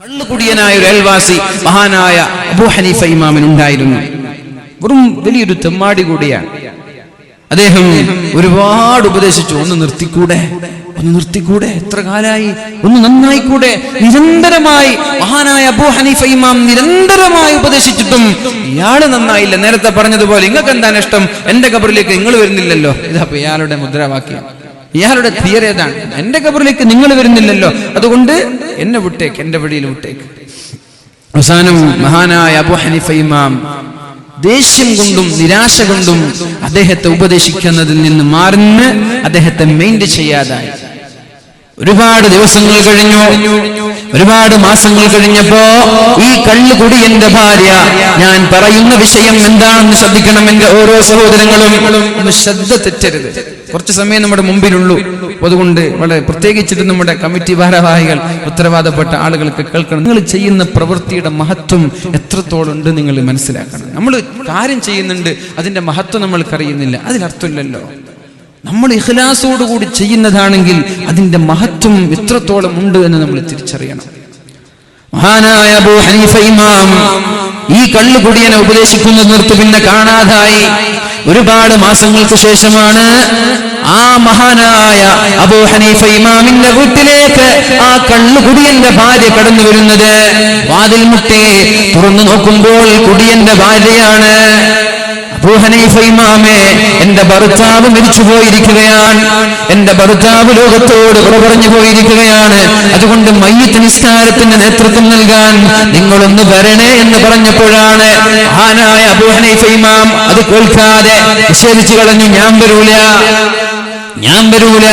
കള്ളുകുടിയനായ ഒരു അയൽവാസി മഹാനായ അബൂ ഹനീഫ ഇമാമിനുണ്ടായിരുന്നു വെറും വലിയൊരു തെമ്മാടി കൂടിയാണ്. അദ്ദേഹം ഒരുപാട് ഉപദേശിച്ചു ഒന്ന് നിർത്തിക്കൂടെ? ഒന്ന് നിർത്തിക്കൂടെ? എത്ര കാലായി? ഒന്ന് നന്നായിക്കൂടെ? നിരന്തരമായി മഹാനായ അബൂ ഹനീഫ ഇമാം നിരന്തരമായി ഉപദേശിച്ചിട്ടും ഇയാൾ നന്നായില്ല. നേരത്തെ പറഞ്ഞതുപോലെ നിങ്ങൾക്ക് എന്താണ് ഇഷ്ടം? എന്റെ കബറിലേക്ക് നിങ്ങൾ വരുന്നില്ലല്ലോ. ഇതാ ഇയാളുടെ മുദ്രാവാക്യം. ഇയാളുടെ തിയറി ഏതാണ് എന്റെ കബറിലേക്ക് നിങ്ങൾ വരുന്നില്ലല്ലോ. അതുകൊണ്ട് എന്നെ വിട്ടേക്ക് എന്റെ വഴിയിൽ വിട്ടേക്ക്. അവസാനം മഹാനായ അബു ഹനീഫ ഇമാം ദേഷ്യം കൊണ്ടും നിരാശ കൊണ്ടും അദ്ദേഹത്തെ ഉപദേശിക്കുന്നതിൽ നിന്ന് മാറിന്ന് അദ്ദേഹത്തെ മെയിന്റ് ചെയ്യാതായി. ഒരുപാട് ദിവസങ്ങൾ കഴിഞ്ഞു. ഒരുപാട് മാസങ്ങൾ കഴിഞ്ഞപ്പോ ഈ കള്ളുകുടി എന്റെ ഭാര്യ ഞാൻ പറയുന്ന വിഷയം എന്താണെന്ന് ശ്രദ്ധിക്കണം എന്റെ ഓരോ സഹോദരങ്ങളും ഒന്ന് ശ്രദ്ധ തെറ്റരുത്. കുറച്ച് സമയം നമ്മുടെ മുമ്പിലുള്ളൂ. അതുകൊണ്ട് വളരെ പ്രത്യേകിച്ചിട്ട് നമ്മുടെ കമ്മിറ്റി ഭാരവാഹികൾ ഉത്തരവാദപ്പെട്ട ആളുകൾക്ക് കേൾക്കണം. നിങ്ങൾ ചെയ്യുന്ന പ്രവൃത്തിയുടെ മഹത്വം എത്രത്തോളം ഉണ്ട് നിങ്ങൾ മനസ്സിലാക്കണം. നമ്മൾ കാര്യം ചെയ്യുന്നുണ്ട് അതിന്റെ മഹത്വം നമ്മൾക്കറിയുന്നില്ല അതിലർത്ഥമില്ലല്ലോ. നമ്മൾ ഇഖ്ലാസോടുകൂടി ചെയ്യുന്നതാണെങ്കിൽ അതിന്റെ മഹത്വം എത്രത്തോളം ഉണ്ട് എന്ന് നമ്മൾ തിരിച്ചറിയണം. മഹാനായ അബൂ ഹനീഫ ഇമാം ഈ കള്ളുകുടിയനെ ഉപദേശിക്കുന്നത് നിർത്തി പിന്നെ കാണാതായി. ഒരുപാട് മാസങ്ങൾക്ക് ശേഷമാണ് ആ മഹാനായ അബൂ ഹനീഫ ഇമാമിന്റെ വീട്ടിലേക്ക് ആ കള്ളുകുടിയന്റെ ഭാര്യ കടന്നു വരുന്നത്. വാതിൽ മുട്ടി തുറന്നു നോക്കുമ്പോൾ കുടിയന്റെ ഭാര്യയാണ്. ഇമാമേ എന്റെ ഭർത്താവ് മരിച്ചു പോയിരിക്കുകയാണ്. എന്റെ ഭർത്താവ് ലോകത്തോട് കുറ പറഞ്ഞു പോയിരിക്കുകയാണ്. അതുകൊണ്ട് മയ്യത്ത് നിസ്കാരത്തിന് നേതൃത്വം നൽകാൻ നിങ്ങളൊന്ന് വരണേ എന്ന് പറഞ്ഞപ്പോഴാണ് ആനായ അബൂ ഹനീഫ ഇമാം അത് കേൾക്കാതെ നിഷേധിച്ചു കളഞ്ഞു ഞാൻ വരൂല. ഞാൻ വരൂല.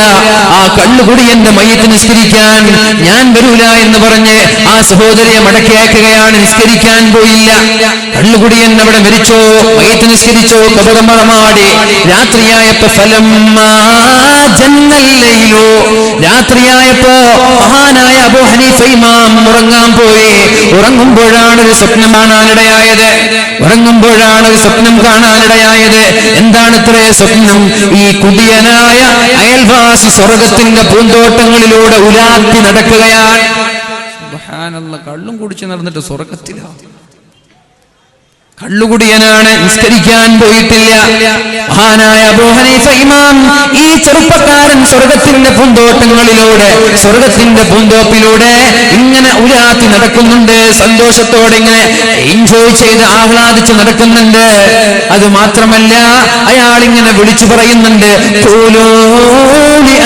ആ കള്ളുകുടി എന്റെ മയ്യത്ത് നിസ്കരിക്കാൻ. ഞാൻ വരൂല എന്ന് പറഞ്ഞ് ആ സഹോദരിയെ മടക്കിയാക്കുകയാണ് നിസ്കരിക്കാൻ പോയില്ല. കള്ളുകുടി എന്നെ അവിടെ മരിച്ചോ? മയ്യത്ത് നിസ്കരിച്ചോ? കപടമളമാടി രാത്രിയായപ്പോ ഫലം ജന്നല്ലയിലോ? രാത്രിയായപ്പോ മഹാനായ അബൂ ഹനീഫ ഇമാം ഉറങ്ങാൻ പോയി. ഉറങ്ങുമ്പോഴാണ് ഒരു സ്വപ്നം കാണാനിടയായത്. ഉറങ്ങുമ്പോഴാണ് ഒരു സ്വപ്നം കാണാനിടയായത്. എന്താണ് ഇത്രേ സ്വപ്നം? ഈ കുടിയനായ അയൽവാസി സ്വർഗത്തിന്റെ പൂന്തോട്ടങ്ങളിലൂടെ ഉലാത്തി നടക്കുകയാണ്. കള്ളും കുടിച്ച് നടന്നിട്ട് സ്വർഗത്തിലാണ് കള്ളുകുടിയനാണ് നിസ്കരിക്കാൻ പോയിട്ടില്ല. മഹാനായ അബൂ ഹനീഫ ഇമാം ഈ ചെറുപ്പക്കാരൻ സ്വർഗത്തിന്റെ പൂന്തോട്ടങ്ങളിലൂടെ സ്വർഗത്തിന്റെ പൂന്തോപ്പിലൂടെ ഇങ്ങനെ ഉരാത്തി നടക്കുന്നുണ്ട് സന്തോഷത്തോടെ ഇങ്ങനെ എൻജോയ് ചെയ്ത് ആഹ്ലാദിച്ച് നടക്കുന്നുണ്ട്. അത് മാത്രമല്ല അയാൾ ഇങ്ങനെ വിളിച്ചു പറയുന്നുണ്ട് "ഖൂലൂ ലി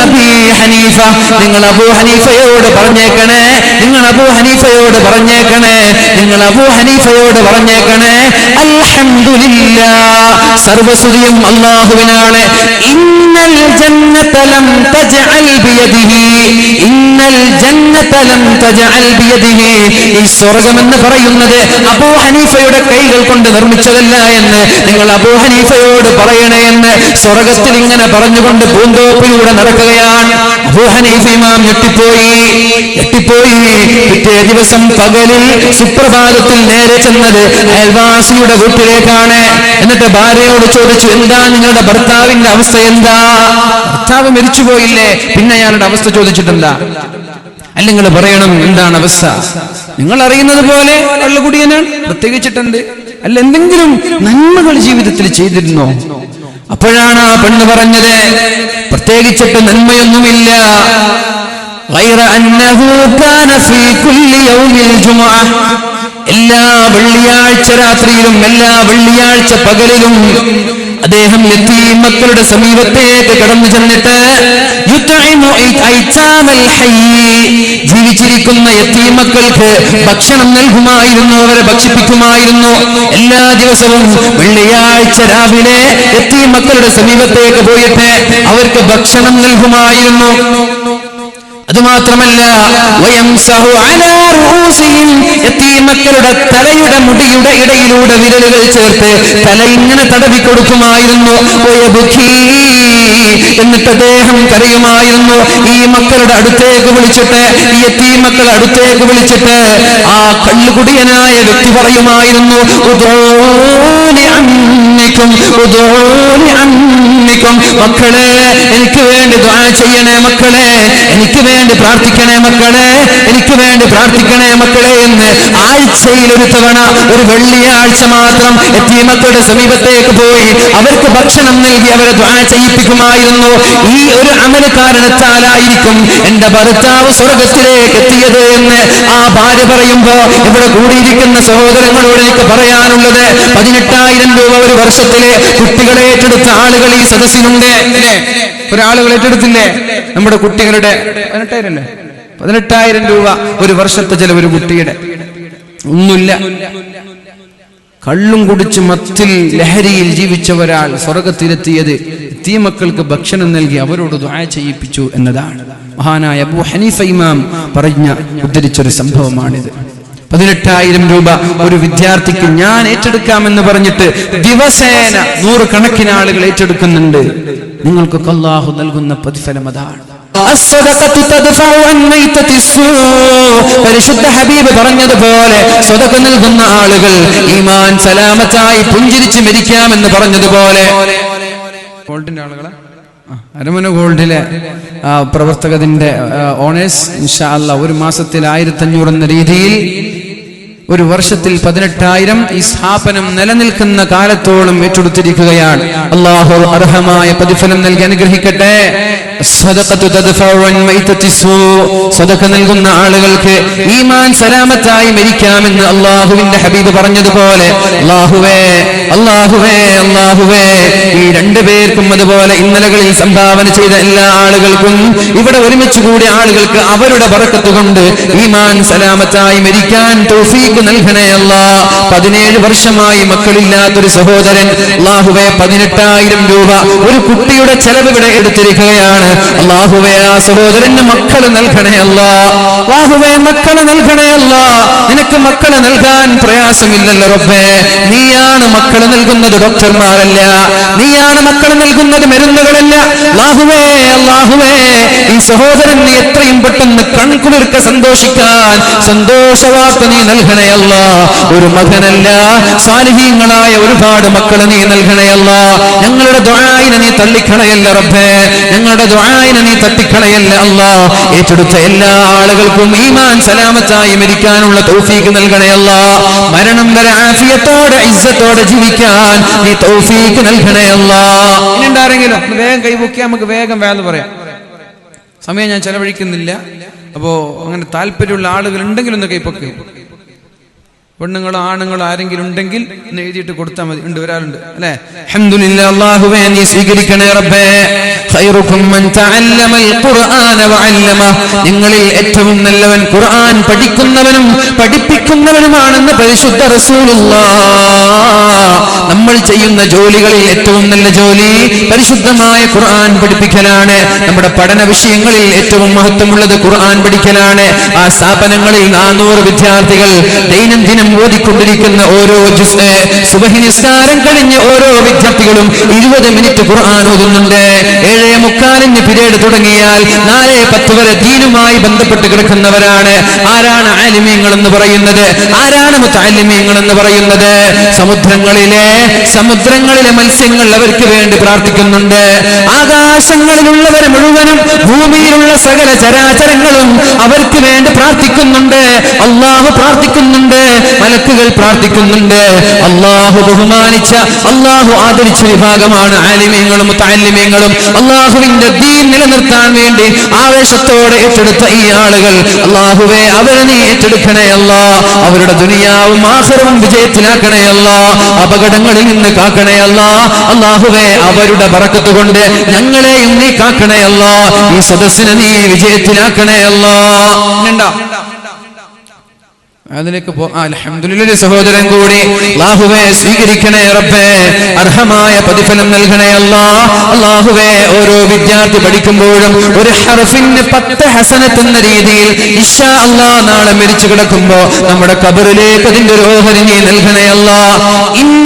ഹനീഫ. നിങ്ങൾ അബൂ ഹനീഫയോട് പറഞ്ഞേക്കണേ നിങ്ങൾ അബൂ ഹനീഫയോട് പറഞ്ഞേക്കണേ നിങ്ങൾ അബൂ ഹനീഫയോട് പറഞ്ഞേക്കണേ അൽഹംദുലില്ലാ സർവസുതിയും അള്ളാഹുവിനാണ് ഇന്നൽ ജന്നതലം തജഅൽ ബിയദിഹി ഇന്നൽ ജന്നതലം തജഅൽ ബിയദിഹി. ഈ സ്വർഗം എന്ന് പറയുന്നത് അബൂ ഹനീഫയുടെ കൈകൾ കൊണ്ട് നിർമ്മിച്ചതല്ല എന്ന് നിങ്ങൾ അബൂ ഹനീഫയോട് പറയണേ എന്ന് സ്വർഗത്തിൽ ഇങ്ങനെ പറഞ്ഞുകൊണ്ട് പൂന്തോപ്പിലൂടെ നടക്കുകയാണ്. ഇമാം പിറ്റേ ദിവസം പകലിൽ സുപ്രഭാതത്തിൽ നേരെ ചെന്നത് അയൽവാസിയുടെ വീട്ടിലേക്കാണ്. എന്നിട്ട് ഭാര്യയോട് ചോദിച്ചു എന്താ നിങ്ങളുടെ ഭർത്താവിന്റെ അവസ്ഥ? എന്താ? ഭർത്താവ് മരിച്ചു പോയില്ലേ? പിന്നെ അയാളുടെ അവസ്ഥ ചോദിച്ചിട്ടെന്താ? അല്ല നിങ്ങൾ പറയണം എന്താണ് അവസ്ഥ? നിങ്ങൾ അറിയുന്നത് പോലെ കള്ളുകുടിയനാണ്. പ്രത്യേകിച്ചിട്ടുണ്ട് അല്ല എന്തെങ്കിലും നന്മകൾ ജീവിതത്തിൽ ചെയ്തിരുന്നോ? അപ്പോഴാണ് ആ പെണ്ണ് പറഞ്ഞത്. പ്രത്യേകിച്ചിട്ട് നന്മയൊന്നുമില്ല. എല്ലാ വെള്ളിയാഴ്ച രാത്രിയിലും എല്ലാ വെള്ളിയാഴ്ച പകലിലും അദ്ദേഹം എത്തി മക്കളുടെ സമീപത്തേക്ക് കടന്നു ചെന്നിട്ട് യുത്ഇമു ഐതാമൽ ഹയ്യ്. ജീവിച്ചിരിക്കുന്ന യത്തീം മക്കൾക്ക് ഭക്ഷണം നൽകുമായിരുന്നു അവരെ ഭക്ഷിപ്പിക്കുമായിരുന്നു എല്ലാ ദിവസവും വെള്ളിയാഴ്ച രാവിലെ എത്തീമക്കളുടെ സമീപത്തേക്ക് പോയിട്ട് അവർക്ക് ഭക്ഷണം നൽകുമായിരുന്നു അതുമാത്രമല്ല യതീമക്കളുടെ തലയുടെ മുടിയുടെ ഇടയിലൂടെ വിരലുകൾ ചേർത്ത് തല ഇങ്ങനെ തടവി കൊടുക്കുമായിരുന്നു. എന്നിട്ട് അദ്ദേഹം കരയുമായിരുന്നു ഈ മക്കളുടെ അടുത്തേക്ക് വിളിച്ചിട്ട് ഈ എത്തി മക്കളുടെ അടുത്തേക്ക് വിളിച്ചിട്ട് ആ കള്ളുകുടിയനായ വ്യക്തി പറയുമായിരുന്നു ഉദോനി അന്നയ്ക്കും ഉദോനി അമ്മിക്കും മക്കളെ എനിക്ക് വേണ്ടി ദുആ ചെയ്യണേ മക്കളെ എനിക്ക് വേണ്ടി പ്രാർത്ഥിക്കണേ മക്കളെ എനിക്ക് വേണ്ടി പ്രാർത്ഥിക്കണേ മക്കളെ എന്ന് ആഴ്ചയിൽ ഒരു തവണ ഒരു വെള്ളിയാഴ്ച മാത്രം എത്തിയമക്കളുടെ സമീപത്തേക്ക് പോയി അവർക്ക് ഭക്ഷണം നൽകി അവരെ ദ്വാ ചെയ്യിപ്പിക്കുമായിരുന്നു. ഈ ഒരു അമല കാരണത്താലായിരിക്കും എന്റെ ഭർത്താവ് സ്വർഗത്തിലേക്ക് എത്തിയത് എന്ന് ആ ഭാര്യ പറയുമ്പോ ഇവിടെ കൂടിയിരിക്കുന്ന സഹോദരങ്ങളോട് എനിക്ക് പറയാനുള്ളത് പതിനെട്ടായിരം രൂപ ഒരു വർഷത്തിലെ കുട്ടികളെ ഏറ്റെടുത്ത ആളുകൾ ഈ സദസ്സിലുണ്ട് അല്ലേ ഒരാളുകൾ ഏറ്റെടുത്തില്ലേ? നമ്മുടെ കുട്ടികളുടെ പതിനെട്ടായിരം പതിനെട്ടായിരം രൂപ ഒരു വർഷത്തെ ചെലവ് ഒരു കുട്ടിയുടെ. ഒന്നുമില്ല. കള്ളും കുടിച്ച് മത്തിൽ ലഹരിയിൽ ജീവിച്ച ഒരാൾ സ്വർഗത്തിലെത്തിയത്. തീമക്കൾക്ക് ഭക്ഷണം നൽകി അവരോട് ദുആ ചെയ്യിപ്പിച്ചു എന്നതാണ്. മഹാനായ അബു ഹനീഫ ഇമാം പറഞ്ഞ ഉദ്ധരിച്ചൊരു സംഭവമാണിത്. പതിനെട്ടായിരം രൂപ ഒരു വിദ്യാർത്ഥിക്ക് ഞാൻ ഏറ്റെടുക്കാമെന്ന് പറഞ്ഞിട്ട് ദിവസേന നൂറുകണക്കിന് ആളുകൾ ഏറ്റെടുക്കുന്നുണ്ട്. നിങ്ങൾക്ക് അള്ളാഹു നൽകുന്ന പ്രതിഫലം അതാണ്. പരിശുദ്ധ ഹബീബ് പറഞ്ഞതുപോലെ നൽകുന്ന ആളുകൾ ഈമാൻ സലാമത്തായി പുഞ്ചിരിച്ച് മരിക്കാമെന്ന് പറഞ്ഞതുപോലെ. ഗോൾഡിന്റെ ആളുകളെ? അരമന ഗോൾഡിലെ പ്രവർത്തകത്തിന്റെ ഓണേഴ്സ് ഇൻഷാ ഒരു മാസത്തിൽ ആയിരത്തി അഞ്ഞൂറ് എന്ന രീതിയിൽ ഒരു വർഷത്തിൽ പതിനെട്ടായിരം ഈ സ്ഥാപനം നിലനിൽക്കുന്ന കാലത്തോളം ഏറ്റെടുത്തിരിക്കുകയാണ്. അള്ളാഹു അർഹമായ പ്രതിഫലം നൽകി അനുഗ്രഹിക്കട്ടെ. സദഖ നൽകുന്ന ആളുകൾക്ക് ഈമാൻ സലാമത്തായി മരിക്കാമെന്ന് അള്ളാഹുവിന്റെ ഹബീബ് പറഞ്ഞതുപോലെ അള്ളാഹുവേ അള്ളാഹുവേ അള്ളാഹുവേ. ഈ രണ്ടുപേർക്കും അതുപോലെ ഇന്നലകളിൽ സംഭാവന ചെയ്ത എല്ലാ ആളുകൾക്കും ഇവിടെ ഒരുമിച്ച് കൂടിയ ആളുകൾക്ക് അവരുടെ പറക്കത്തുകൊണ്ട് ഈമാൻ സലാമത്തായി മരിക്കാൻ തോഫീക്ക് നൽകണേ അല്ല പതിനേഴ് വർഷമായി മക്കളില്ലാത്തൊരു സഹോദരൻ അള്ളാഹുവെ പതിനെട്ടായിരം രൂപ ഒരു കുട്ടിയുടെ ചെലവ് ഇവിടെ എടുത്തിരിക്കുകയാണ്. അള്ളാഹുവെ ആ സഹോദരന് മക്കൾ നൽകണേ അല്ലാഹുവേ അള്ളാഹുവെ മക്കളെ നൽകണേ അല്ലാ. നിനക്ക് മക്കളെ നൽകാൻ പ്രയാസമില്ലല്ലോ റബ്ബേ. നീയാണ് മക്കളെ നൽകുന്നത് ഡോക്ടർമാരല്ല. നീയാണ് മക്കളെ നൽകുന്നത് മരുന്നുകളല്ല. അള്ളാഹുവേ അള്ളാഹുവേ ഈ സഹോദരൻ നീ എത്രയും പെട്ടെന്ന് കൺകുളിർക്ക സന്തോഷിക്കാൻ സന്തോഷവാർത്ത നീ നൽകണയല്ല ഒരു മകനല്ല സാലിഹീങ്ങളായ ഒരുപാട് മക്കളെ നീ നൽകണയല്ല ഞങ്ങളുടെ ദ്വായിനെ നീ തള്ളിക്കണയല്ല റബ്ബേ. ഞങ്ങളുടെ ദ്വായിനെ നീ തട്ടിക്കളയല്ല അല്ലാ? ഏറ്റെടുത്ത എല്ലാ ആളുകൾക്കും ഈമാൻ സലാമത്തായി മരിക്കാനുള്ള തൗഫീഖ് നൽകണേ അല്ലാ. മരണം വരെ ആഫിയത്തോടെ ഇസ്സത്തോടെ ജീവിക്കാൻ നീ തൗഫീക്ക് നൽകണേ ഇനി ആരെങ്കിലും വേഗം കൈപൊക്കി നമുക്ക് വേഗം വേല പറയാം. സമയം ഞാൻ ചെലവഴിക്കുന്നില്ല. അപ്പോ അങ്ങനെ താല്പര്യമുള്ള ആളുകൾ ഉണ്ടെങ്കിൽ ഒന്ന് കൈപ്പൊക്കെ പെണ്ണുങ്ങളോ ആണുങ്ങളോ ആരെങ്കിലും ഉണ്ടെങ്കിൽ ഒന്ന് എഴുതിയിട്ട് കൊടുത്താൽ മതി. ഉണ്ട് ഒരാളുണ്ട് അല്ലെ? അൽഹംദുലില്ലാ അല്ലാഹുവേ നീ സ്വീകരിക്കണേ റബ്ബേ. ഖൈറുക്കും മൻ തഅല്ലമൽ ഖുർആന വഅല്ലമ നിങ്ങളിൽ ഏറ്റവും നല്ലവൻ ഖുർആൻ പഠിക്കുന്നവനും പഠിപ്പിക്കുന്നവനുമാണെന്ന് പരിശുദ്ധ റസൂലുള്ളാഹ്. നമ്മൾ ചെയ്യുന്ന ജോലികളിൽ ഏറ്റവും നല്ല ജോലി പരിശുദ്ധമായ ഖുർആൻ പഠിപ്പിക്കലാണ്. നമ്മുടെ പഠന വിഷയങ്ങളിൽ ഏറ്റവും മഹത്വമുള്ളത് ഖുർആൻ പഠിക്കലാണ്. ആ സ്ഥാപനങ്ങളിൽ നാനൂറ് വിദ്യാർത്ഥികൾ ദൈനംദിനം ഓതിക്കൊണ്ടിരിക്കുന്ന ഓരോ സുബഹി നിസ്കാരം കഴിഞ്ഞ് ഓരോ വിദ്യാർത്ഥികളും ഇരുപത് മിനിറ്റ് ഖുർആൻ ഓതുന്നുണ്ട്. ഏഴേ മുക്കാലിന് പിരീഡ് തുടങ്ങിയാൽ നാല് പത്ത് വരെ ദീനുമായി ബന്ധപ്പെട്ട് കിടക്കുന്നവരാണ്. ആരാണ് ആലിമ്യങ്ങൾ എന്ന് പറയുന്നത്? ആരാണ് മുത്താലിമ്യങ്ങൾ എന്ന് പറയുന്നത്? സമുദ്രങ്ങളിലെ സമുദ്രങ്ങളിലെ മത്സ്യങ്ങൾ അവർക്ക് വേണ്ടി പ്രാർത്ഥിക്കുന്നുണ്ട്. ആകാശങ്ങളിലുള്ളവർ മുഴുവനും ഭൂമിയിലുള്ള സകല ചരാചരങ്ങളും അവർക്ക് വേണ്ടി പ്രാർത്ഥിക്കുന്നുണ്ട്. അള്ളാഹു പ്രാർത്ഥിക്കുന്നുണ്ട്. മലക്കുകൾ പ്രാർത്ഥിക്കുന്നുണ്ട്. അള്ളാഹു ബഹുമാനിച്ച അള്ളാഹു ആദരിച്ച വിഭാഗമാണ് ആലിമ്യങ്ങളും താലിമ്യങ്ങളും അള്ളാഹുവിന്റെ ദീൻ നിലനിർത്താൻ വേണ്ടി ആവേശത്തോടെ ഏറ്റെടുത്ത ഈ ആളുകൾ. അള്ളാഹുവെ അവരെ നീ ഏറ്റെടുക്കണേ അല്ല. അവരുടെ ദുനിയാവും ആസരവും വിജയത്തിലാക്കണേ അല്ല. അപകടങ്ങളിൽ നിന്ന് കാക്കണേ അല്ല. അള്ളാഹുവെ അവരുടെ പറക്കത്ത് കൊണ്ട് ഞങ്ങളെയും നീ കാക്കണേ അല്ല. ഈ സദസ്സിനെ നീ വിജയത്തിലാക്കണേ അല്ല. അതിലേക്ക് പോ സഹോദരൻ കൂടി. അല്ലാഹുവേ സ്വീകരിക്കണേ റബ്ബേ. അർഹമായ പ്രതിഫലം നൽകണേ അല്ലാ. അല്ലാഹുവേ ഓരോ വിദ്യാർത്ഥി പഠിക്കുമ്പോഴും ഒരു ഹർഫിന് പത്ത് ഹസനത്ത് എന്ന രീതിയിൽ ഇഷാ അല്ലാ നാളെ മരിച്ചു കിടക്കുമ്പോ നമ്മുടെ കബറിലേക്ക് അതിന്റെ ഒരു ഓഹരി നൽകണേ അല്ലാ. ഇന്ന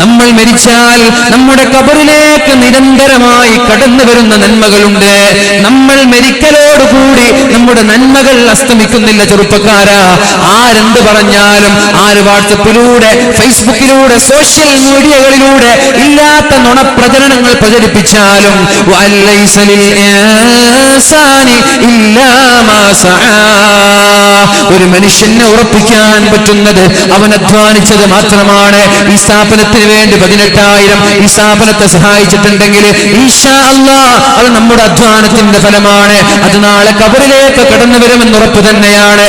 നമ്മൾ മരിച്ചാൽ നമ്മുടെ കബറിലേക്ക് നിരന്തരം നിരന്തരമായി കടന്നു വരുന്ന നന്മകളുണ്ട് നമ്മൾ മരിക്കലോടുകൂടി നമ്മുടെ നന്മകൾ അസ്തമിക്കുന്നില്ല ചെറുപ്പക്കാരാ ആരെന്ത് പറഞ്ഞാലും ആര് വാട്സപ്പിലൂടെ ഫേസ്ബുക്കിലൂടെ സോഷ്യൽ മീഡിയകളിലൂടെ ഇല്ലാത്ത നുണപ്രചരണങ്ങൾ പ്രചരിപ്പിച്ചാലും. ഒരു മനുഷ്യനെ ഉറപ്പിക്കാൻ പറ്റുന്നത് അവൻ അധ്വാനിച്ചത് മാത്രമാണ്. ഈ സ്ഥാപനത്തിന് വേണ്ടി പതിനെട്ടായിരം ഈ സ്ഥാപനത്തെ സഹായിച്ചിട്ടുണ്ടെങ്കിൽ ഈശാ അല്ലാ അത് നമ്മുടെ അധ്വാനത്തിന്റെ ഫലമാണ്. അത് നാളെ കബറിലേക്ക് കടന്നു വരുമെന്ന് ഉറപ്പ് തന്നെയാണ്.